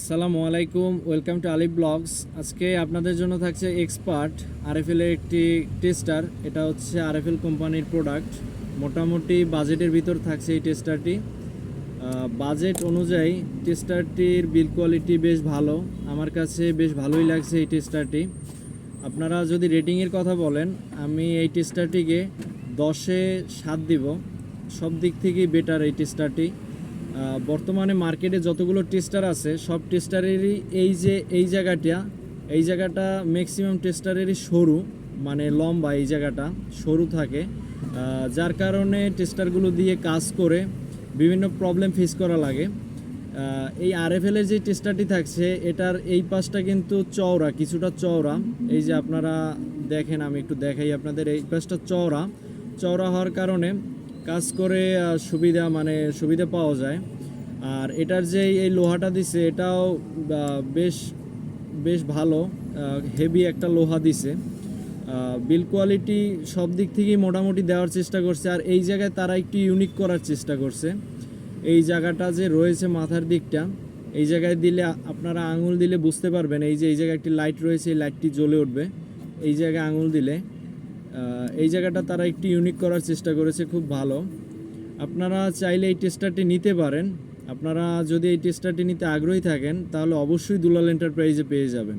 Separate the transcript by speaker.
Speaker 1: আসসালামু আলাইকুম welcome to Alif blogs আজকে আপনাদের জন্য থাকছে এক্সপার্ট আরএফএল এর একটি টেস্টার এটা হচ্ছে আরএফএল কোম্পানির প্রোডাক্ট মোটামুটি বাজেটের ভিতর থাকছে এই টেস্টারটি বাজেট অনুযায়ী টেস্টারটির বিল কোয়ালিটি বেশ ভালো, আমার কাছে বেশ ভালোই লাগছে এই টেস্টারটি আপনারা যদি রেটিংয়ের কথা বলেন, আমি এই টেস্টারটিকে দশে সাত দিব, সব দিক থেকেই বেটার এই টেস্টারটি বর্তমানে মার্কেটে যতগুলো টেস্টার আছে, সব টেস্টারেরই এই যে, এই জায়গাটা এই জায়গাটা ম্যাক্সিমাম টেস্টারেরই সরু মানে লম্বা এই জায়গাটা, সরু থাকে। যার কারণে টেস্টারগুলো দিয়ে কাজ করে বিভিন্ন প্রবলেম ফেস করা লাগে। এই আরএফএল এর যে টেস্টারটি থাকছে, এটার এই পাশটা কিন্তু চওড়া, কিছুটা চওড়া। এই যে আপনারা দেখেন, আমি একটু দেখাই আপনাদের, এই পাশটা চওড়া। চওড়া হওয়ার কারণে কাজ করে সুবিধা মানে সুবিধা পাওয়া যায়। আর এটার যে এই লোহাটা দিছে, এটাও বেশ বেশ ভালো হেভি একটা লোহা দিছে। বিল কোয়ালিটি সব দিক থেকেই মোটামুটি দেওয়ার চেষ্টা করছে, আর এই জায়গায় তারা একটু ইউনিক করার চেষ্টা করছে। এই জায়গাটা যে রয়েছে মাথার দিকটা, এই জায়গায় দিলে আপনারা আঙুল দিলে বুঝতে পারবেন, এই যে, এই জায়গায় একটি লাইট রয়েছে, এই লাইটটি জ্বলে উঠবে। এই জায়গায় আঙুল দিলে এই জায়গাটা তারা একটু ইউনিক করার চেষ্টা করেছে, খুব ভালো। আপনারা চাইলে এই টেস্টারটি নিতে পারেন। আপনারা যদি এই টেস্টারটি নিতে আগ্রহী থাকেন, তাহলে অবশ্যই দুলাল এন্টারপ্রাইজে পেয়ে যাবেন।